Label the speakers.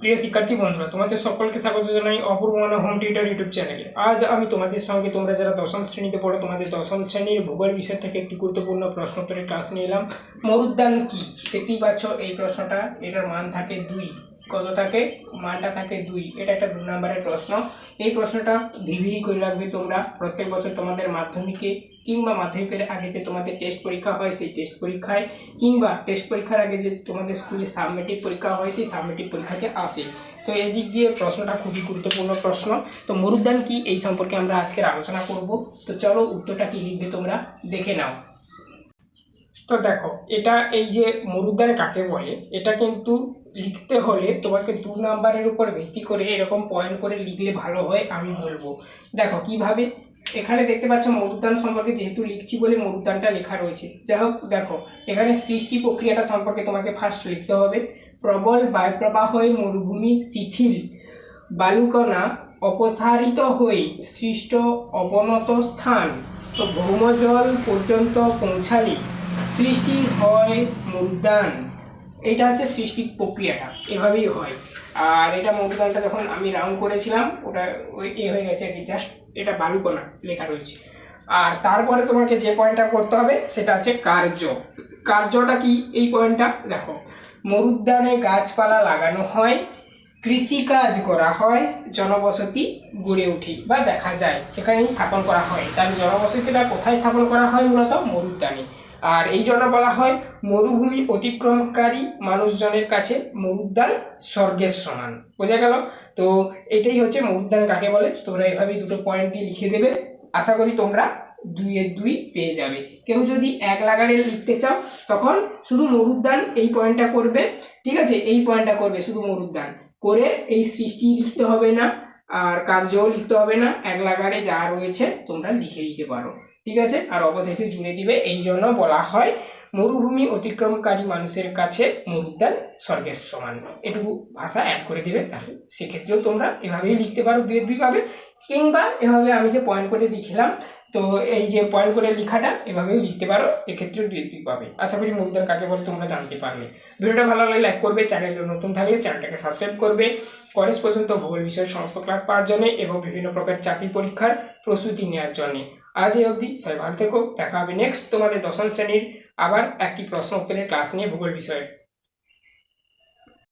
Speaker 1: প্রিয় শিক্ষার্থী বন্ধুরা, তোমাদের সকলকে স্বাগত জানাই অপূর্বমানা হোম টিউটার ইউটিউব চ্যানেলে আজ আমি তোমাদের সঙ্গে তোমরা যারা দশম শ্রেণীতে পড়ো, তোমাদের দশম শ্রেণির ভূগোল বিষয় থেকে একটি গুরুত্বপূর্ণ প্রশ্ন প্রশ্নোত্তরের ক্লাস নিয়ে এলাম। মরুদ্যান কী? দেখতেই পাচ্ছ এই প্রশ্নটা। এটার মান থাকে দুই। কত থাকে মানটা থাকে দুই। এটা একটা দু নম্বরের প্রশ্ন। এই প্রশ্নটা ভিভিরি করে রাখবে তোমরা। প্রত্যেক বছর তোমাদের মাধ্যমিকে কিংবা মাধ্যমিকের আগে যে তোমাদের টেস্ট পরীক্ষা হয়, সেই টেস্ট পরীক্ষায় কিংবা টেস্ট পরীক্ষার আগে যে তোমাদের স্কুলে সাবমেটিভ পরীক্ষা হয়, সেই সাবমেটিভ পরীক্ষাতে আসে। তো এই দিক দিয়ে প্রশ্নটা খুবই গুরুত্বপূর্ণ প্রশ্ন। তো মরুদ্যান কি এই সম্পর্কে আমরা আজকের আলোচনা করব। তো চলো উত্তরটা কি লিখবে তোমরা, দেখে নাও। তো দেখো, এটা এই যে মরুদ্যান কাকে বলে, এটা কিন্তু লিখতে হলে তোমাকে দু নাম্বারের উপর ভিত্তি করে এরকম পয়েন্ট করে লিখলে ভালো হয় আমি বলব। দেখো, কীভাবে, এখানে দেখতে পাচ্ছ মরুদ্যান সম্পর্কে যেহেতু লিখছি বলে মরুদ্যানটা লেখা রয়েছে। যাই হোক, দেখো, এখানে সৃষ্টি প্রক্রিয়াটা সম্পর্কে তোমাকে ফার্স্ট লিখতে হবে। প্রবল বায়ুপ্রবাহে মরুভূমি শিথিল। বালুকণা অপসারিত হয়ে সৃষ্ট অবনত স্থান। তো ভৌমজল পর্যন্ত পৌঁছালে সৃষ্টি হয় মরুদ্যান এটা হচ্ছে সৃষ্টি প্রক্রিয়াটা, এভাবেই হয়। আর এটা মরুদ্যানটা যখন আমি রাউন্ড করেছিলাম, ওটা ওই এ হয়ে গেছে আর কি জাস্ট এটা বালুকণা লেখা রয়েছে। আর তারপরে তোমাকে যে পয়েন্টটা করতে হবে, সেটা হচ্ছে কার্য। কার্যটা কি? এই পয়েন্টটা দেখো। মরুদ্যানে গাছপালা লাগানো হয় কৃষিকাজ করা হয়, জনবসতি গড়ে ওঠে বা দেখা যায় এখানে স্থাপন করা হয়। তাহলে জনবসতিটা কোথায় স্থাপন করা হয় মূলত? মরুদ্যানে। আর এই জন্য বলা হয় মরুভূমি অতিক্রমকারী মানুষজনের কাছে মরুদ্যান স্বর্গের সমান। বোঝা গেল? তো এটাই হচ্ছে মরুদ্যান কাকে বলে? তোমরা এভাবেই দুটো পয়েন্ট দিয়ে লিখে দেবে। আশা করি তোমরা দুইয়ের দুই পেয়ে যাবে। কেউ যদি এক লাগারে লিখতে চাও, তখন শুধু মরুদ্যান এই পয়েন্টটা করবে। ঠিক আছে? এই পয়েন্টটা করবে শুধু মরুদ্যান। করে এই সৃষ্টি লিখতে হবে না, আর কার্যও লিখতে হবে না এক লাগারে যা রয়েছে তোমরা লিখে দিতে পারো। ঠিক আছে? আর অবশেষে জুড়ে দিবে, এই জন্য বলা হয় মরুভূমি অতিক্রমকারী মানুষের কাছে মরুদ্যান স্বর্গের সমান। এটুকু ভাষা অ্যাড করে দিবে, তাহলে সেক্ষেত্রেও তোমরা এভাবেই লিখতে পারো, দুই দুই পাবে। কিংবা এভাবে আমি যে পয়েন্ট করে লিখলাম, তো এই যে পয়েন্ট করে লেখাটা এভাবেও লিখতে পারো এক্ষেত্রে দুই পাবে। আশা করি মরুদ্যান কাকে বলে তোমরা জানতে পারলে। ভিডিওটা ভালো লাগলে লাইক করবে চ্যানেলে নতুন থাকলে চ্যানেলটাকে সাবস্ক্রাইব করবে। কলেজ পর্যন্ত ভূগোল বিষয়ের সমস্ত ক্লাস পাওয়ার জন্য এবং বিভিন্ন প্রকার চাকরি পরীক্ষার প্রস্তুতি নেওয়ার জন্য। আজ এই অবধি সবাই ভালো থেকো। দেখা হবে নেক্সট তোমাদের দশম শ্রেণির আবার একটি প্রশ্ন উত্তরের ক্লাস নিয়ে ভূগোল বিষয়ে।